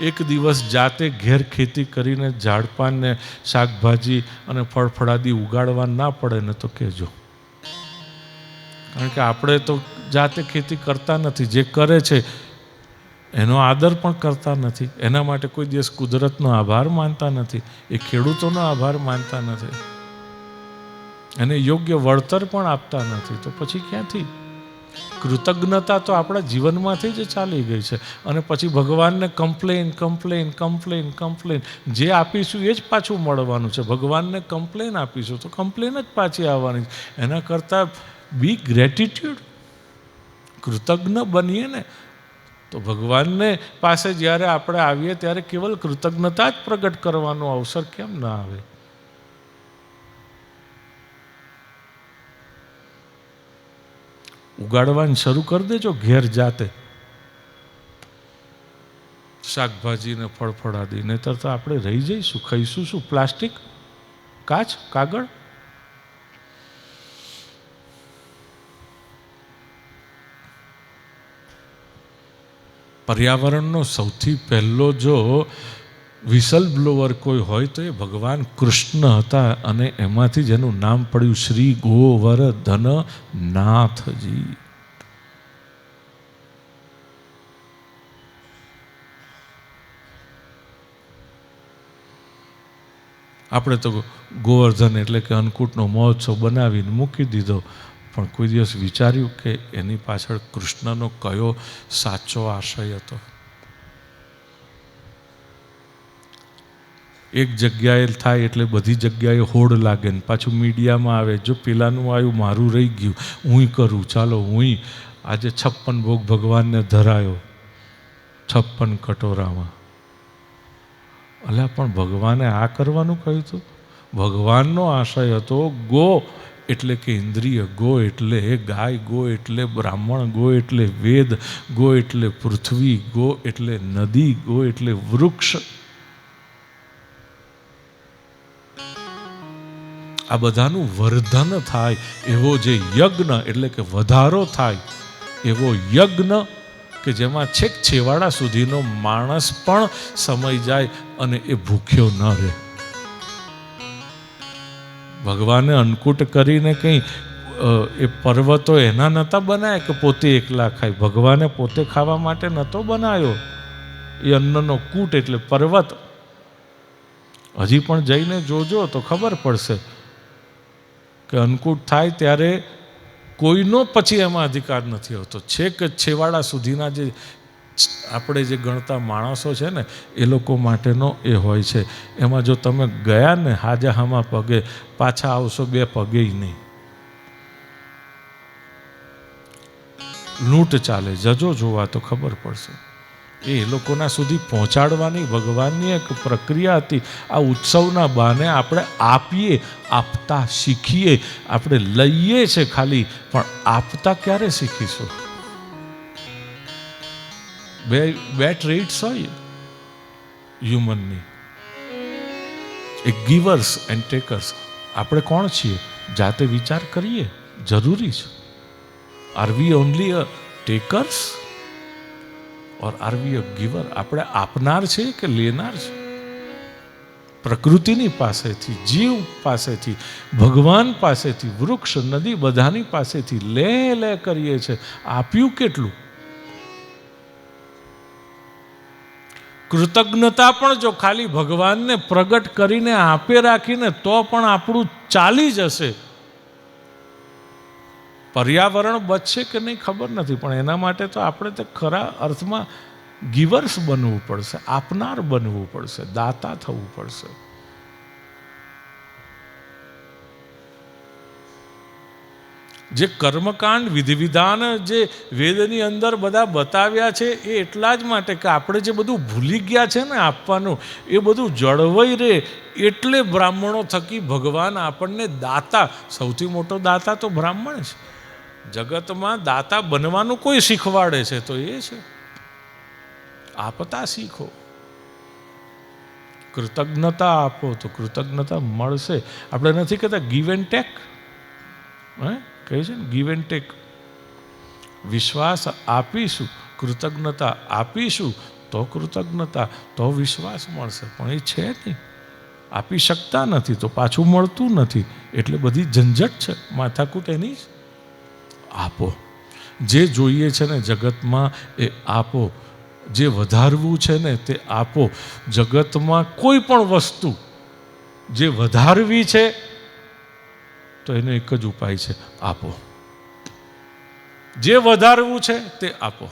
એક દિવસ જાતે ઘેર ખેતી કરીને ઝાડપાનને શાકભાજી અને ફળફળાદી ઉગાડવા ના પડે ને તો કહેજો. કારણ કે આપણે તો જાતે ખેતી કરતા નથી. જે કરે છે, એનો આદર પણ કરતા નથી. એના માટે કોઈ દિવસ કુદરતનો આભાર માનતા નથી. એ ખેડૂતોનો આભાર માનતા નથી. એને યોગ્ય વળતર પણ આપતા નથી. તો પછી ક્યાંથી? કૃતજ્ઞતા તો આપણા જીવનમાંથી જ ચાલી ગઈ છે. અને પછી ભગવાનને કમ્પ્લેન કમ્પ્લેન કમ્પ્લેન કમ્પ્લેન. જે આપીશું એ જ પાછું મળવાનું છે. ભગવાનને કમ્પ્લેન આપીશું તો કમ્પ્લેન જ પાછી આવવાની છે. એના કરતાં બી ગ્રેટિટ્યૂડ. કૃતજ્ઞ બનીએ ને, તો ભગવાનને પાસે જ્યારે આપણે આવીએ ત્યારે કેવલ કૃતજ્ઞતા જ પ્રગટ કરવાનો અવસર કેમ ના આવે? ઉગાડવાનું શરૂ કરી દેજો ઘેર જાતે. શાકભાજી ને ફળફળાદી, નહીતર તો આપણે રહી જઈશું, ખાઈશું શું? પ્લાસ્ટિક? કાચ? કાગળ? પર્યાવરણનો સૌથી પહેલો જો વિસલ બ્લોવર કોઈ હોય તો એ ભગવાન કૃષ્ણ હતા અને એમાંથી જેનું નામ પડ્યું શ્રી ગોવર્ધન નાથજી. આપણે તો ગોવર્ધન એટલે કે અન્નકૂટનો મહોત્સવ બનાવીને મૂકી દીધો. પણ કોઈ દિવસ વિચાર્યું કે એની પાછળ કૃષ્ણનો કયો સાચો આશય હતો? એક જગ્યાએ થાય એટલે બધી જગ્યાએ હોડ લાગે ને પાછું મીડિયામાં આવે, જો પેલાનું આવ્યું, મારું રહી ગયું હું કરું, ચાલો હું આજે છપ્પન ભોગ ભગવાનને ધરાયો, છપ્પન કટોરામાં. અલ્યા, પણ ભગવાને આ કરવાનું કહ્યું હતું ભગવાનનો આશય હતો, ગો, એટલે કે ઇન્દ્રિય, ગો એટલે ગાય, ગો એટલે બ્રાહ્મણ, ગો એટલે વેદ, ગો એટલે પૃથ્વી, ગો એટલે નદી, ગો એટલે વૃક્ષ. આ બધાનું વર્ધન થાય. એવો જે યજ્ઞ એટલે કે વધારો થાય. એવો યજ્ઞ કે જેમાં છેક છેવાડા સુધીનો માણસ પણ સમય જાય અને એ ભૂખ્યો ન રહે. ભગવાને અન્નકૂટ કરીને કંઈ એ પર્વતો એના નહોતા બનાવ્યા કે પોતે એકલા ખાય? ભગવાને પોતે ખાવા માટે નહોતો બનાવ્યો એ અન્નનો કૂટ એટલે પર્વત. હજી પણ જઈને જોજો તો ખબર પડશે. કે અન્નકૂટ થાય ત્યારે કોઈનો પછી એમાં અધિકાર નથી હોતો. છેક છેવાડા સુધીના જે આપણે જે ગણતા માણસો છે ને, એ લોકો માટેનો એ હોય છે. એમાં જો તમે ગયા ને હાજા હામા પગે, પાછા આવશો બે પગે નહીં. લૂંટ ચાલે, જજો જોવા તો ખબર પડશે. એ લોકોના સુધી પહોંચાડવાની ભગવાનની એક પ્રક્રિયા હતી. આ ઉત્સવના બહાને આપણે આપીએ, આપતા શીખીએ, આપણે લઈએ છે ખાલી, પણ આપતા ક્યારે શીખીશું? બે બે ટ્રેડ્સ હોય હ્યુમનની એક ગીવર્સ એન્ડ ટેકર્સ આપણે કોણ છીએ? જાતે વિચાર કરીએ. જરૂરી છે. Are we only a takers or are we a giver આપણે આપનાર છે કે લેનાર છે પ્રકૃતિની પાસેથી જીવ પાસેથી ભગવાન પાસેથી વૃક્ષ નદી બધાની પાસેથી લે લે કરીએ છે. આપ્યું કેટલું? કૃતજ્ઞતા પણ જો ખાલી ભગવાનને પ્રગટ કરીને આપે રાખીને તો પણ આપણું ચાલી જશે. પર્યાવરણ બચશે કે નહીં ખબર નથી, પણ એના માટે તો આપણે તે ખરા અર્થમાં ગિવર્સ બનવું પડશે, આપનાર બનવું પડશે, દાતા થવું પડશે. જે કર્મકાંડ વિધિ વિધાન જે વેદની અંદર બધા બતાવ્યા છે, એ એટલા જ માટે કે આપણે જે બધું ભૂલી ગયા છે ને આપવાનું, એ બધું જળવાઈ રહે એટલે બ્રાહ્મણો થકી ભગવાન આપણને દાતા, સૌથી મોટો દાતા તો બ્રાહ્મણ છે જગતમાં દાતા બનવાનું કોઈ શીખવાડે છે તો એ છે. આપતા શીખો. કૃતજ્ઞતા આપો તો કૃતજ્ઞતા મળશે. આપણે નથી કહેતા ગીવ એન્ડ ટેક હે? કહે છે ને ગીવ એન્ડ ટેક વિશ્વાસ આપીશું, કૃતજ્ઞતા આપીશું, તો કૃતજ્ઞતા, તો વિશ્વાસ મળશે. પણ એ છે નહીં. આપી શકતા નથી તો પાછું મળતું નથી. એટલે બધી ઝંઝટ છે. માથાકૂટ એની જ. આપો. જે જોઈએ છે ને જગતમાં એ આપો. જે વધારવું છે ને તે આપો. જગતમાં કોઈ પણ વસ્તુ જે વધારવી છે, તો એનો એક જ ઉપાય છે, આપો. જે વધારવું છે તે આપો.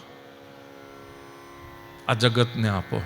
આ જગતને આપો.